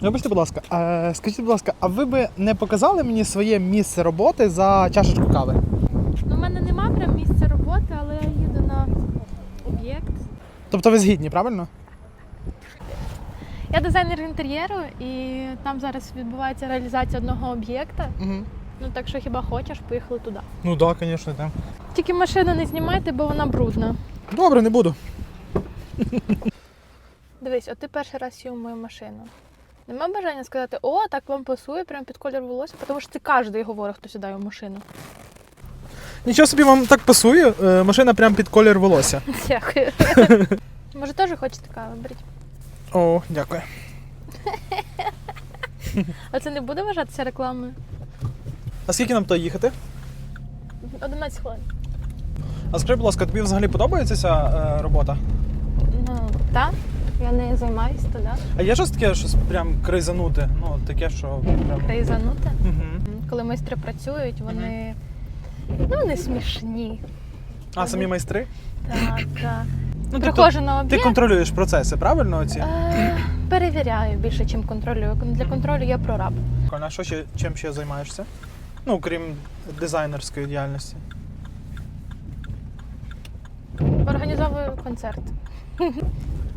Вибачте, будь ласка, е, скажіть, будь ласка, а ви би не показали мені своє місце роботи за чашечку кави? Ну, у мене нема прям місця роботи, але я їду на об'єкт. Тобто ви згідні, правильно? Я дизайнер інтер'єру, і там зараз відбувається реалізація одного об'єкта. Угу. Ну так що хіба хочеш, поїхали туди. Ну так, да, звісно, так. Тільки машину не знімайте, бо вона брудна. Добре, не буду. Дивись, от ти перший раз сів в мою машину. Нема бажання сказати, о, так вам пасує, прямо під колір волосся, тому що це кожен говорить, хто сідає в машину. Нічого собі вам так пасує, е, машина прямо під колір волосся. Дякую. Може, теж хочете каву, беріть. О, дякую. А це не буде вважатися рекламою? А скільки нам то їхати? 11 хвилин. А скажи, будь ласка, тобі взагалі подобається ця е, робота? Ну, так. Я не займаюся, то да. А є щось таке, щось прям кризанути? Ну, таке, що прям. Крейзанути. Угу. Коли майстри працюють, вони ну не смішні. А самі майстри? Так, так. Ну, тобто, Приходжу на ти контролюєш процеси, правильно? Оці? е, перевіряю більше, чим контролюю. Для контролю я прораб. А що ще чим ще займаєшся? Ну, крім дизайнерської діяльності. Організовую концерт.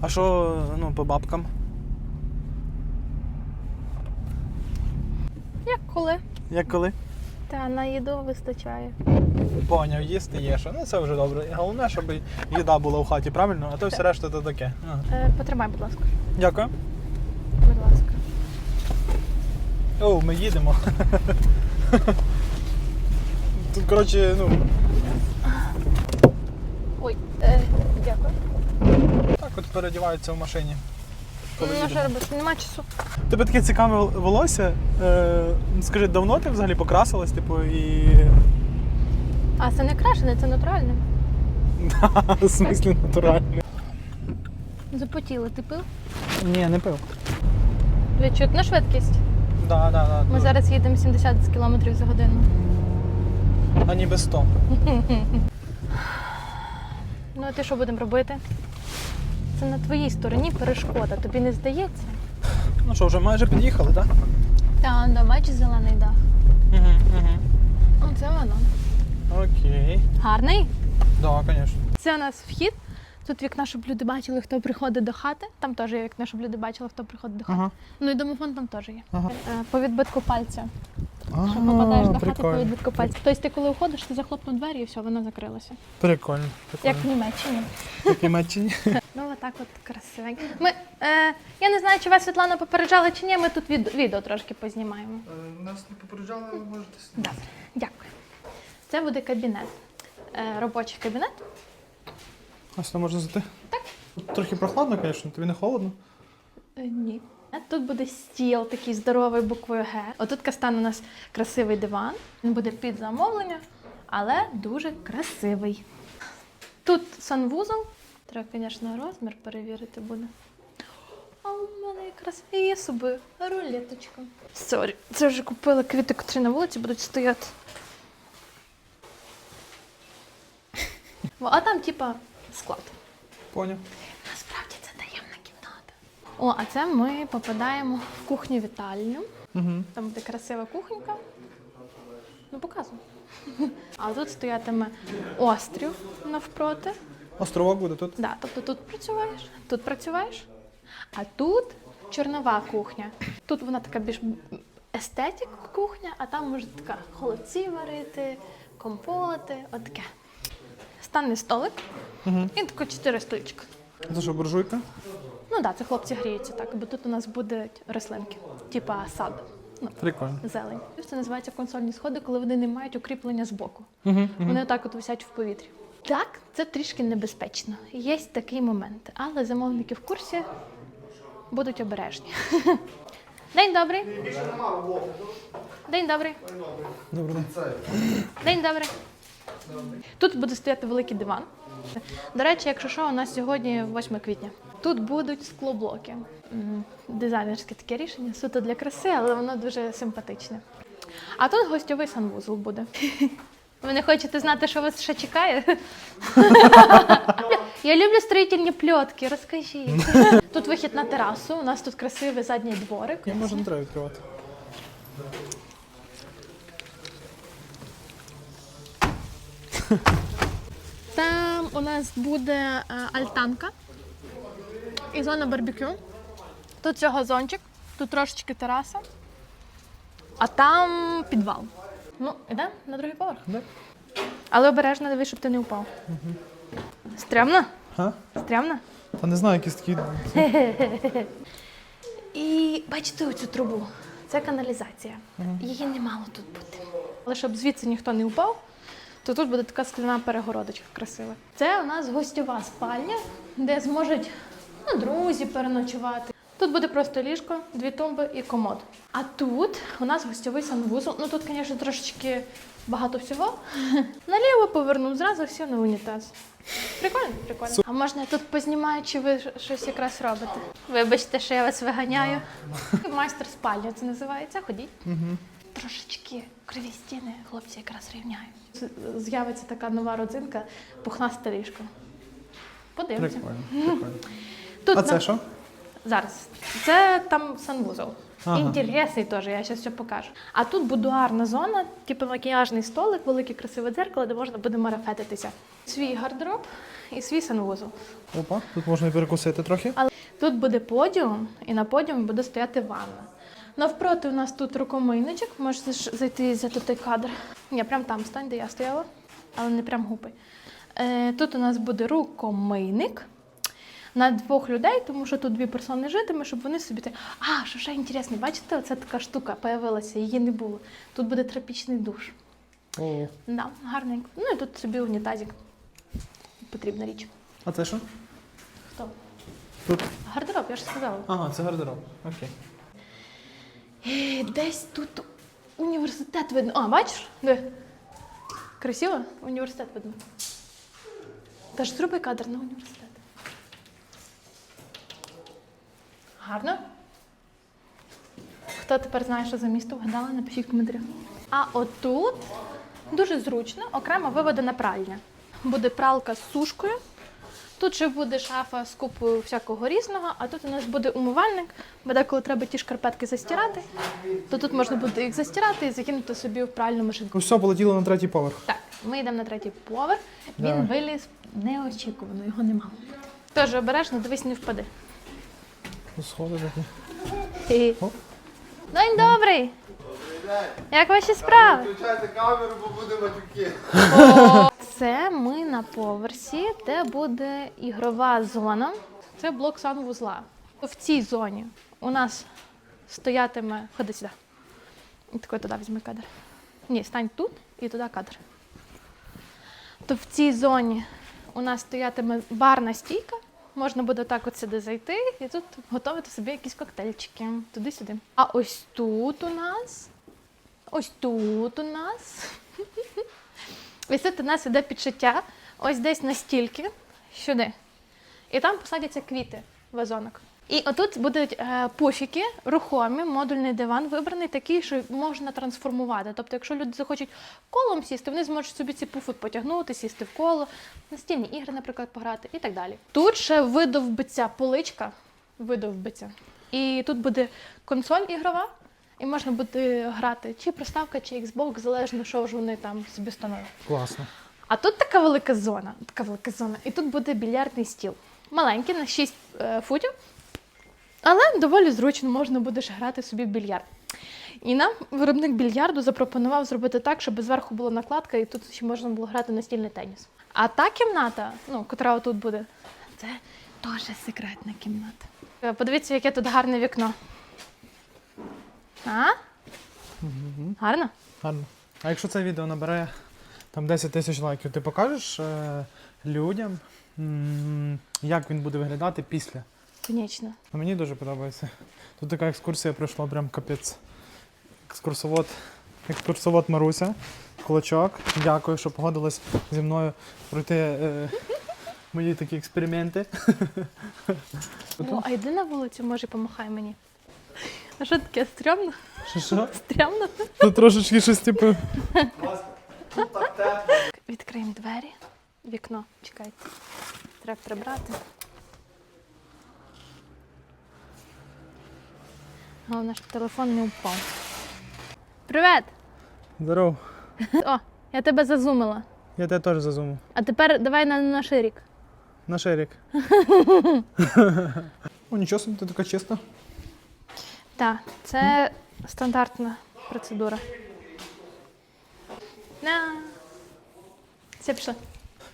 А що ну, по бабкам? Як коли? Як коли? Та на їду вистачає. Поняв, їсти є що. Ну це вже добре. Головне, щоб їда була у хаті, правильно? А то все решта то таке. Ага. Е, потримай, будь ласка. Дякую. Будь ласка. О, ми їдемо. Тут, коротше, ну, Ой, е, дякую. От переодіваються в машині. Коли Ну, що їдемо. робити? Нема часу. Тебе таке цікаве волосся. Е, скажи, давно ти взагалі покрасилась, типу, і. А це не крашене, це натуральне. В смислі натуральне. Запотіли, ти пив? Ні, не пив. Відчутна швидкість. Да, да, да. Ми зараз їдемо 70 км за годину. А ніби 100. Ну, а ти що будемо робити? Це на твоїй стороні перешкода, тобі не здається? Ну що, вже майже під'їхали, так? Та, да, бачиш зелений дах. Угу, угу. Оце воно. Окей. Гарний? Да, звісно. Це у нас вхід. Тут вікна, щоб люди бачили, хто приходить до хати. Там теж є вікна, щоб люди бачили, хто приходить до хати. Ага. Ну і домофон там теж є. Ага. Е, По відбитку пальця. Що попадаєш до хати по відбитку пальця. Тобто ти коли уходиш, ти захлопнув двері і все, вона закрилася. Прикольно. Як в Німеччині. Як в Німеччині. Отак от красивенько. Ми, е, я не знаю, чи вас Світлана попереджала чи ні, ми тут від, відео трошки познімаємо. Нас не попереджали, ви можете. Добре, дякую. Це буде кабінет. Е, робочий кабінет. А сюди можна зайти? Так. Трохи прохладно, звісно, тобі не холодно. Е, ні. Тут буде стіл такий здоровий буквою Г. Отут кастан у нас красивий диван. Він буде під замовлення, але дуже красивий. Тут санвузол. Треба, звісно, розмір перевірити буде. А у мене якраз є з собою рулеточка. Сорі, це вже купила квіти, котрі на вулиці будуть стояти. А там, типа, склад. Поняв. Насправді це таємна кімната. О, а це ми попадаємо в кухню-вітальню. Угу. Там буде красива кухонька. Ну, показуй. А тут стоятиме острів навпроти. Островок буде тут. Да, тобто тут працюєш, тут працюєш, а тут чорнова кухня. Тут вона така більш естетик кухня, а там можна така холодці варити, компоти, отаке. Станний столик Угу. і тако чотири стульчика. Це що, буржуйка? Ну так, да, це хлопці гріються так, бо тут у нас будуть рослинки, типа сад, ну, Прикольно. зелень. Це називається консольні сходи, коли вони не мають укріплення з боку. Угу. Вони отак от висять в повітрі. Так, це трішки небезпечно. Є такий момент, але замовники в курсі будуть обережні. День добрий. День добрий. Добре. День добрий. Тут буде стояти великий диван. До речі, якщо що, у нас сьогодні 8 квітня. Тут будуть склоблоки. Дизайнерське таке рішення, суто для краси, але воно дуже симпатичне. А тут гостьовий санвузол буде. Ви не хочете знати, що вас ще чекає? Я люблю строїтельні пльотки, розкажіть. Тут вихід на терасу, у нас тут красивий задній дворик. Я може не треба відкривати. Там у нас буде е, альтанка і зона барбекю. Тут цього зончик, тут трошечки тераса, а там підвал. Ну, ідемо на другий поверх. Да? Але обережно дивись, щоб ти не впав. Стрямно? Га? Стрямно? Та не знаю, якісь такі. І бачите оцю трубу? Це каналізація. Її не мало тут бути. Але щоб звідси ніхто не впав, то тут буде така скляна перегородочка красива. Це у нас гостьова спальня, де зможуть ну, друзі переночувати. Тут буде просто ліжко, дві тумби і комод. А тут у нас гостьовий санвузол. Ну тут, звісно, трошечки багато всього. Наліво повернув, зразу все на унітаз. Прикольно, прикольно. А можна я тут познімаю, чи ви щось якраз робите? Вибачте, що я вас виганяю. Майстер спальня це називається. Ходіть. Трошечки криві стіни, хлопці якраз рівняють. З'явиться така нова родзинка, пухнасте ліжко. Подивимося. Прикольно. прикольно. Тут А на- це що? Зараз. Це там санвузол. Ага. Інтересний теж, я зараз все покажу. А тут будуарна зона, типу макіяжний столик, велике красиве дзеркало, де можна буде марафетитися. Свій гардероб і свій санвузол. Опа, тут можна і перекусити трохи. Але тут буде подіум, і на подіумі буде стояти ванна. Навпроти у нас тут рукомийничок, можете зайти взяти той кадр. Ні, прям там стань, де я стояла, але не прям гупи. Е, тут у нас буде рукомийник на двох людей, тому що тут дві персони житиме, щоб вони собі те. А, що ще інтересно, бачите, оця така штука появилася, її не було. Тут буде тропічний душ. О. Да, гарненько. Ну і тут собі унітазик. Потрібна річ. А це що? Хто? Тут. Гардероб, я ж сказала. Ага, це гардероб. Окей. Е, Десь тут університет видно. А, бачиш? Де? Красиво? Університет видно. Та ж зроби кадр на університет. Гарно? Хто тепер знає, що за місто вгадала, напишіть в коментарях. А отут дуже зручно, окремо виведена пральня. Буде пралка з сушкою. Тут ще буде шафа з купою всякого різного, а тут у нас буде умивальник, бо деколи треба ті шкарпетки застирати, то тут можна буде їх застирати і закинути собі в пральну машинку. Ну все, полетіло на третій поверх. Так, ми йдемо на третій поверх. Він Давай. виліз неочікувано, його не мало бути. Тож обережно, дивись, не впади. Ну, Сходи такі. Хі. Оп. День добрий! Як ваші справи? Включайте камеру, бо буде матюки. Це ми на поверсі, де буде ігрова зона. Це блок санвузла. В цій зоні у нас стоятиме. Ходи сюди. І такой туди візьми кадр. Ні, стань тут і туди кадр. То в цій зоні у нас стоятиме барна стійка. Можна буде так от сюди зайти і тут готувати собі якісь коктейльчики. Туди-сюди. А ось тут у нас. Ось тут у нас. Ось тут у нас іде підшиття, ось десь настільки, сюди. І там посадяться квіти вазонок. І отут будуть е, пуфіки, рухомі, модульний диван вибраний такий, що можна трансформувати. Тобто, якщо люди захочуть колом сісти, вони зможуть собі ці пуфи потягнути, сісти в коло, настільні ігри, наприклад, пограти і так далі. Тут ще видовбиться поличка, видовбиться. І тут буде консоль ігрова, і можна буде грати чи приставка, чи Xbox, залежно, що ж вони там собі становлять. Класно. А тут така велика зона, така велика зона. І тут буде більярдний стіл. Маленький на 6 е, футів, але доволі зручно можна буде ж грати собі в більярд. І нам виробник більярду запропонував зробити так, щоб зверху була накладка, і тут ще можна було грати настільний теніс. А та кімната, ну, котра отут буде, це теж секретна кімната. Е, Подивіться, яке тут гарне вікно. А? Гарно? Гарно. А якщо це відео набере там 10 тисяч лайків, ти покажеш е, людям, м, як він буде виглядати після? Звісно. Ну, Мені дуже подобається. Тут така екскурсія пройшла прям капець. Екскурсовод, екскурсовод Маруся, кулачок. Дякую, що погодилась зі мною пройти е, мої такі експерименти. О, а йди на вулицю, може, помахай мені. А що таке стрьомно? Що що? Стрьомно? Тут трошечки щось типу. Відкриємо двері. Вікно. Чекайте. Треба прибрати. Головне, щоб телефон не впав. Привет! Здоров. О, я тебе зазумила. Я тебе теж зазумав. А тепер давай на, на ширік. На шерік. О, нічого собі, ти така чиста. Так, це стандартна процедура. На. Все пішло.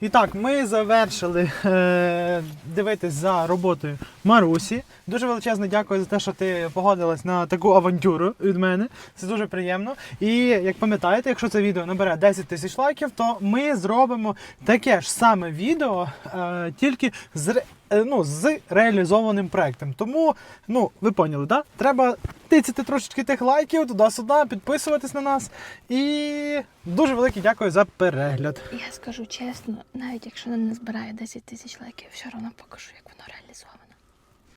І так, ми завершили е, дивитись за роботою Марусі. Дуже величезне дякую за те, що ти погодилась на таку авантюру від мене. Це дуже приємно. І як пам'ятаєте, якщо це відео набере 10 тисяч лайків, то ми зробимо таке ж саме відео, е, тільки з, ну, з реалізованим проектом. Тому, ну, ви поняли, так? Треба тицяти трошечки тих лайків туди-сюди, підписуватись на нас. І дуже велике дякую за перегляд. Я скажу чесно, навіть якщо не збирає 10 тисяч лайків, все одно покажу, як воно реалізовано.